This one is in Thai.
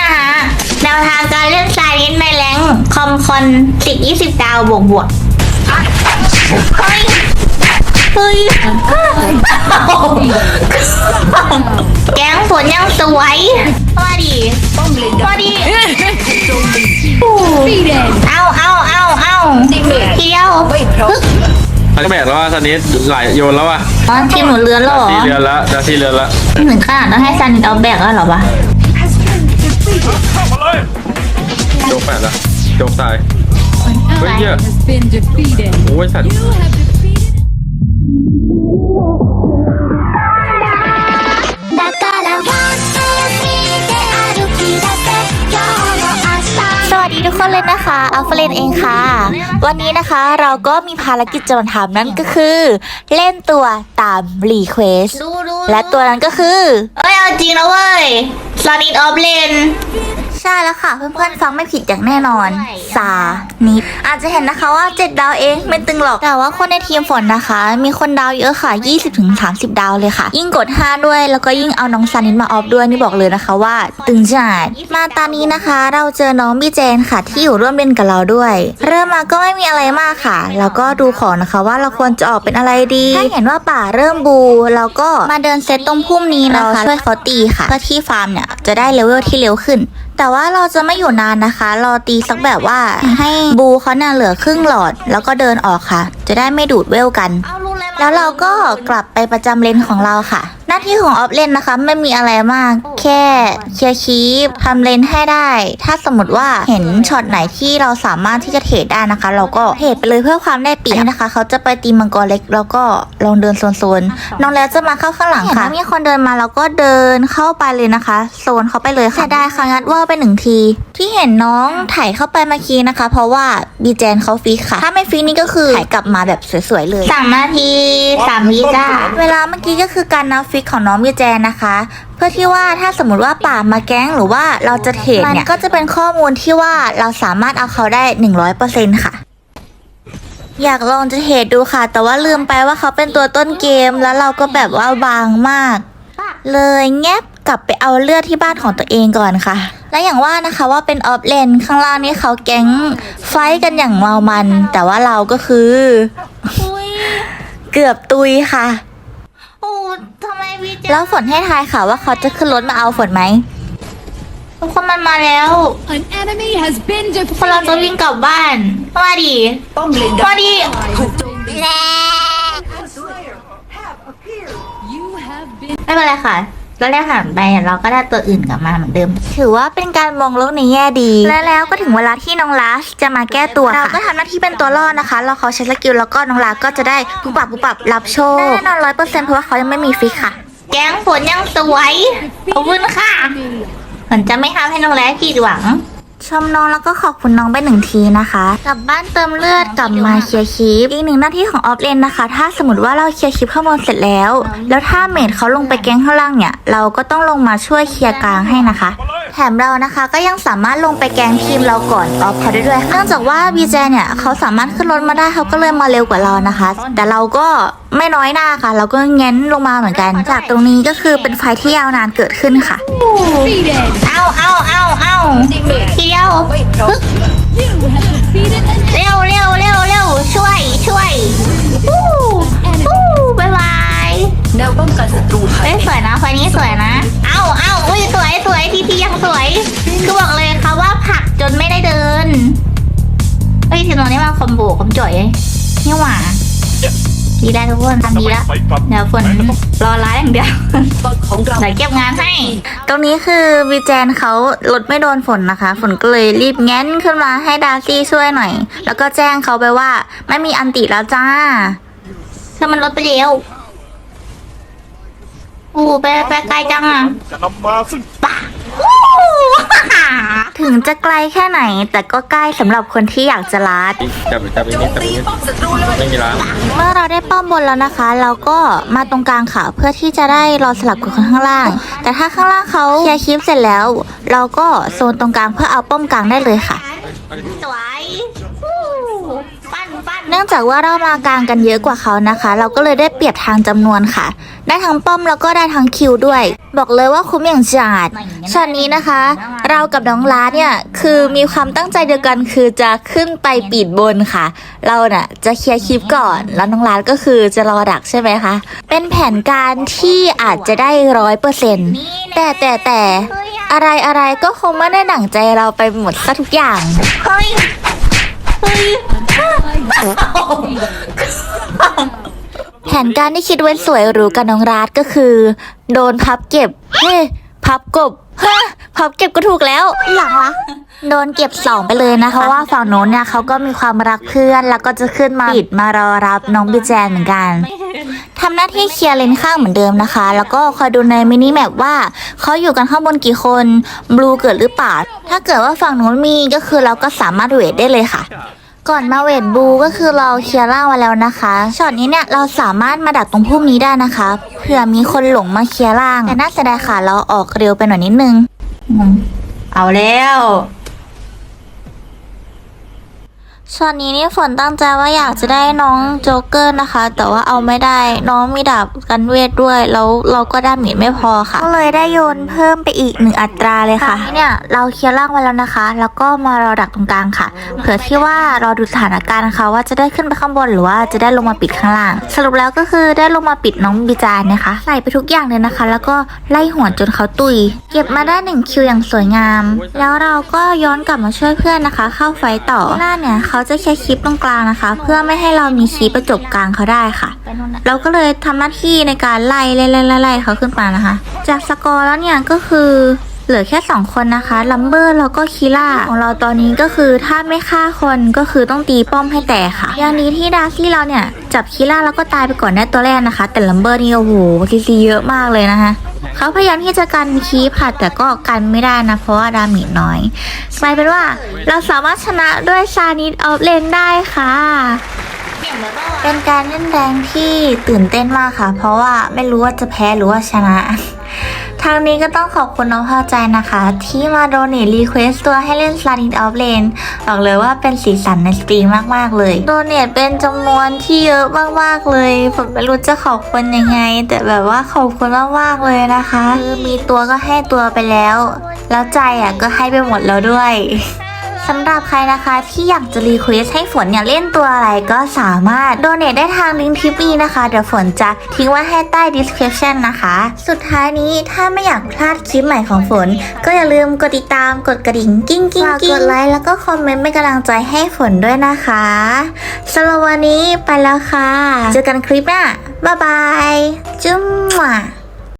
นะฮะแนวทางการเล่นสายลิ้นในแรงคอมคอนติด20 ดาวบวกบวกเฮ้ยเฮ้ยแก๊งฝนยังสวยมาดิมาดิเอาเอาเอาเอาทีเดียวปึ๊กทักแบกแล้วว่าซันนิดหลายโยนแล้วว่ะอ๋อทีมหนูเรือนแล้วเหรอ ทีเรือนละจะทีเรือนละถึงขนาดต้องให้ซันเอาแบกแล้วเหรอวะ กแปดละโจกตายเฮ้ยเหี้ย has been defeated. โอ้ยสัตว์ You have defeated だからワンツースリーで歩き出せ今日も明日 สวัสดีทุกคนเลยนะคะอัลฟเรนเองค่ะ วันนี้นะคะเราก็มีภารกิจจะมาทำนั่นก็คือ เล่นตัวตามรีเควสและตัวนั้นก็คือ เอ้ยเอาจริงนะเว้ย ซานิดออฟเลน ใช่แล้วค่ะ เพื่อนๆฟังไม่ผิดอย่างแน่นอน สานิดอาจจะเห็นนะคะว่า 7 ดาวเองไม่ตึงหรอก แต่ว่าคนในทีมฝนนะคะ มีคนดาวเยอะค่ะ 20-30 ดาวเลยค่ะ ยิ่งกด 5 ด้วย แล้วก็ยิ่งเอาน้องซานิดมาออฟด้วยนี่บอกเลยนะคะว่า ตึงจัดมาตอนนี้นะคะ เราเจอน้องบีเจนค่ะ ที่อยู่ร่วมเล่นกับเราด้วย เริ่มมาก็ไม่มีอะไรมากค่ะ แล้วก็ดูของนะคะว่าเราควรจะออกเป็นอะไรดีถ้าเห็นว่าป่าเริ่มบูเราก็มาเดินเซตตรงพุ่มนี้นะคะช่วยเขาตีค่ะเพื่อที่ฟาร์มเนี่ยจะได้เลเวลที่เร็วขึ้น แต่ว่าเราจะไม่อยู่นานนะคะ รอตีสักแบบว่าให้บูเขาเนี่ยเหลือครึ่งหลอด แล้วก็เดินออกค่ะ จะได้ไม่ดูดเวลกัน แล้วเราก็กลับไปประจำเลนของเราค่ะหน้าที่ของออฟเลนนะคะ ไม่มีอะไรมาก แค่เคลียร์คีปทำเลนให้ได้ ถ้าสมมติว่าเห็นช็อตไหนที่เราสามารถที่จะเทรดได้นะคะ เราก็เทรดไปเลยเพื่อความได้เปรียบนะคะ เขาจะไปตีมังกรเล็กแล้วก็ลองเดินโซนๆน้องแล้วจะมาเข้าข้างหลังค่ะมีคนเดินมาเราก็เดินเข้าไปเลยนะคะ โซนเขาไปเลยค่ะได้ค่ะงัดว่าไปหนึ่งที ที่เห็นน้องถ่ายเข้าไปเมื่อกี้นะคะ เพราะว่าบีแจนเขาฟิกค่ะ ถ้าไม่ฟิกนี่ก็คือถ่ายกลับมาแบบสวยๆเลยสามนาทีสามวิจ้าเวลาเมื่อกี้ก็คือการนับฟิกของน้องบีแจนนะคะ เพื่อที่ว่าถ้าสมมติว่าป่ามาแก๊งหรือว่าเราจะเทรดเนี่ยก็จะเป็นข้อมูลที่ว่าเราสามารถเอาเขาได้ 100%ค่ะ อยากลองจะเทรดดูค่ะ แต่ว่าลืมไปว่าเขาเป็นตัวต้นเกม แล้วเราก็แบบว่าบางมาก เลยแงบกลับไปเอาเลือดที่บ้านของตัวเองก่อนค่ะ และอย่างว่านะคะว่าเป็นออฟเลนข้างล่างนี่เขาแก๊งไฟกันอย่างเมามัน แต่ว่าเราก็คือ เกือบตุยค่ะ แล้วฝนให้ทายค่ะว่าเขาจะขึ้นรถมาเอาฝนไหมทุกคนมันมาแล้ว An enemy has been คนเราจะวิ่ defeated. งกลับบ้าน มาดิมาดิ You have been ไม่เป็นไรค่ะก็แรกหันไปเราก็ได้ตัวอื่นกลับมาเหมือนเดิม ถือว่าเป็นการมองโลกในแง่ดี และแล้วก็ถึงเวลาที่น้องลาสจะมาแก้ตัวเราก็ทำหน้าที่เป็นตัวล่อนะคะเราเขาใช้สกิลแล้วก็น้องลาสก็จะได้ปุ๊บปับปุ๊บปับรับโชคแน่นอนร้อยเปอร์เซ็นต์เพราะว่าเขายังไม่มีฟิกค่ะ แก๊งฝนยังสวยขอบคุณค่ะฝนจะไม่ทำให้น้องแล้ผิดหวัง ชมน้องแล้วก็ขอบคุณน้องไปหนึ่งทีนะคะ กลับบ้านเติมเลือดกลับมาเคลียร์คลิปอีกหนึ่งหน้าที่ของออฟเลนนะคะ ถ้าสมมติว่าเราเคลียร์คลิปข้างบนเสร็จแล้ว แล้วถ้าเมดเขาลงไปแก๊งข้างล่างเนี่ย เราก็ต้องลงมาช่วยเคลียร์กลางให้นะคะ แถมเรานะคะก็ยังสามารถลงไปแกงทีมเราก่อนออฟเขาได้ด้วยค่ะเนื่องจากว่าบีเจเนี่ยเขาสามารถขึ้นรถมาได้เขาก็เลยมาเร็วกว่าเรานะคะ แต่เราก็ไม่น้อยหน้าค่ะ เราก็แง้นลงมาเหมือนกัน จากตรงนี้ก็คือเป็นไฟที่ยาวนานเกิดขึ้นค่ะ defeated. เอาเอาเอาเอาเที่ยวปึ๊ก You have defeated an เร็วเร็วเร็วเร็วช่วยช่วยวู้วู้บายบายแนวป้องกันศัตรูหายเฮ้ยสวยนะไฟนี้สวยนะ เอา คอมโบคอมจ่อยนี่หว่าดีได้ทุกคนทำดีแล้วเดี๋ยวฝนรอร้ายอย่างเดียวบอลของเราเดี๋ยวเก็บงานให้ ตรงนี้คือวีแจนเขารถไม่โดนฝนนะคะ ฝนก็เลยรีบแง้นขึ้นมาให้ดาร์ซี่ช่วยหน่อย แล้วก็แจ้งเขาไปว่า ไม่มีอันติแล้วจ้าคือมันรถไปเร็วโอ้ไปไปไกลจังอะจะนำมาซึ่งป่า ถึงจะไกลแค่ไหน แต่ก็ใกล้สำหรับคนที่อยากจะลัด จับจับอีกนิดจับอีกนิดป้องศัตรูเลยไม่มีร้านเมื่อเราได้ป้อมบนแล้วนะคะ เราก็มาตรงกลางค่ะเพื่อที่จะได้รอสลับกับคนข้างล่าง แต่ถ้าข้างล่างเขาเคลียร์คลิปเสร็จแล้ว เราก็โซนตรงกลางเพื่อเอาป้อมกลางได้เลยค่ะ สวย เนื่องจากว่าเรามากลางกันเยอะกว่าเขานะคะ เราก็เลยได้เปรียบทางจำนวนค่ะ ได้ทั้งป้อมแล้วก็ได้ทั้งคิวด้วย บอกเลยว่าคุ้มอย่างจัดช็อตนี้นะคะ เรากับน้องล้าเนี่ยคือมีความตั้งใจเดียวกันคือจะขึ้นไปปีดบนค่ะ เราน่ะจะเคลียร์คลิปก่อนแล้วน้องล้าก็คือจะรอดักใช่ไหมคะเป็นแผนการที่อาจจะได้ร้อยเปอร์เซ็นต์แต่แต่แต่อะไรอะไรก็คงไม่ได้หนังใจเราไปหมดซะทุกอย่างเฮ้ยเฮ้ย แผนการที่คิดไว้สวยหรูกับน้องรัดก็คือ โดนพับเก็บ เฮ้ พับกบฮะ พับเก็บก็ถูกแล้ว หลังละโดนเก็บสองไปเลยนะคะเพราะว่าฝั่งโน้นเนี่ยเขาก็มีความรักเพื่อน แล้วก็จะขึ้นมาปิดมารอรับน้องบีแจนเหมือนกันทำหน้าที่เคลียร์เลนข้างเหมือนเดิมนะคะ แล้วก็คอยดูในมินิแมปว่าเขาอยู่กันข้างบนกี่คนบลูเกิดหรือเปล่า ถ้าเกิดว่าฝั่งโน้นมีก็คือเราก็สามารถเวทได้เลยค่ะก่อนมาเวทบูก็คือเราเคลียร์ล่างมาแล้วนะคะ ช็อตนี้เนี่ยเราสามารถมาดักตรงพุ่มนี้ได้นะคะ เผื่อมีคนหลงมาเคลียร์ล่าง แต่น่าเสียดายค่ะเราออกเร็วไปหน่อยนิดนึง เอาแล้ว ช็อตนี้นี่ฝนตั้งใจว่าอยากจะได้น้องโจ๊กเกอร์นะคะ แต่ว่าเอาไม่ได้น้องมีดาบกันเวทด้วย แล้วเราก็ดาเมจไม่พอค่ะ ก็เลยได้โยนเพิ่มไปอีกหนึ่งอัตราเลยค่ะนี่เนี่ยเราเคลียร์ล่างไว้แล้วนะคะ แล้วก็มารอดักตรงกลางค่ะ เผื่อที่ว่ารอดูสถานการณ์นะคะว่าจะได้ขึ้นไปข้างบนหรือว่าจะได้ลงมาปิดข้างล่าง สรุปแล้วก็คือได้ลงมาปิดน้องบิจานนะคะ ใส่ไปทุกอย่างเลยนะคะ แล้วก็ไล่หัวจนเขาตุย เก็บมาได้หนึ่งคิวอย่างสวยงาม แล้วเราก็ย้อนกลับมาช่วยเพื่อนนะคะ เข้าไฟต์ต่อหน้าเนี่ยเขาจะแค่คลิปตรงกลางนะคะ เพื่อไม่ให้เรามีคลิปประจบกลางเขาได้ค่ะ เราก็เลยทำหน้าที่ในการไล่ไล่ไล่ไล่ไล่เขาขึ้นมานะคะ จากสกอร์แล้วเนี่ยก็คือเหลือแค่ 2 คนนะคะ ลัมเบอร์แล้วก็คีล่าของเราตอนนี้ก็คือถ้าไม่ฆ่าคนก็คือต้องตีป้อมให้แตกค่ะ อย่างนี้ที่ดาซี่เราเนี่ย จับคีล่าแล้วก็ตายไปก่อนได้ตัวแรกนะคะ แต่ลัมเบอร์นี่โอ้โหซีซีเยอะมากเลยนะคะ เขาพยายามที่จะกันคีพค่ะ แต่ก็กันไม่ได้นะ เพราะว่าดาเมจน้อย กลายเป็นว่าเราสามารถชนะด้วยซานิดออฟเลนได้ค่ะ เป็นการเล่นแดงที่ตื่นเต้นมากค่ะ เพราะว่าไม่รู้ว่าจะแพ้หรือว่าชนะ ทางนี้ก็ต้องขอบคุณน้องพอใจนะคะ ที่มาโดเนทรีเควสตัวให้เล่น s l a d i n of Lane บอกเลยว่าเป็นสีสันในสตรีมมาก ๆ เลย โดเนทเป็นจำนวนที่เยอะมาก ๆ เลยผมไม่รู้จะขอบคุณยังไง แต่แบบว่าขอบคุณมาก ๆ เลยนะคะ คือมีตัวก็ให้ตัวไปแล้ว แล้วใจอะก็ให้ไปหมดแล้วด้วย สำหรับใครนะคะที่อยากจะรีเควสให้ฝนเนี่ยเล่นตัวอะไรก็สามารถโดเน t ได้ทางลิงก์ทิปนี้นะคะ เดี๋ยวฝนจะทิ้งไว้ให้ใต้ description นะคะ สุดท้ายนี้ถ้าไม่อยากพลาดคลิปใหม่ของฝน ก็อย่าลืมกดติดตามกดกระดิ่งกิ้งกิ้งกิ้งกดไลค์แล้วก็คอมเมนต์เป็นกำลังใจให้ฝนด้วยนะคะสำหรับวันนี้ไปแล้วค่ะ เจอกันคลิปหน้าบ๊ายบายจุ๊มหม่ะ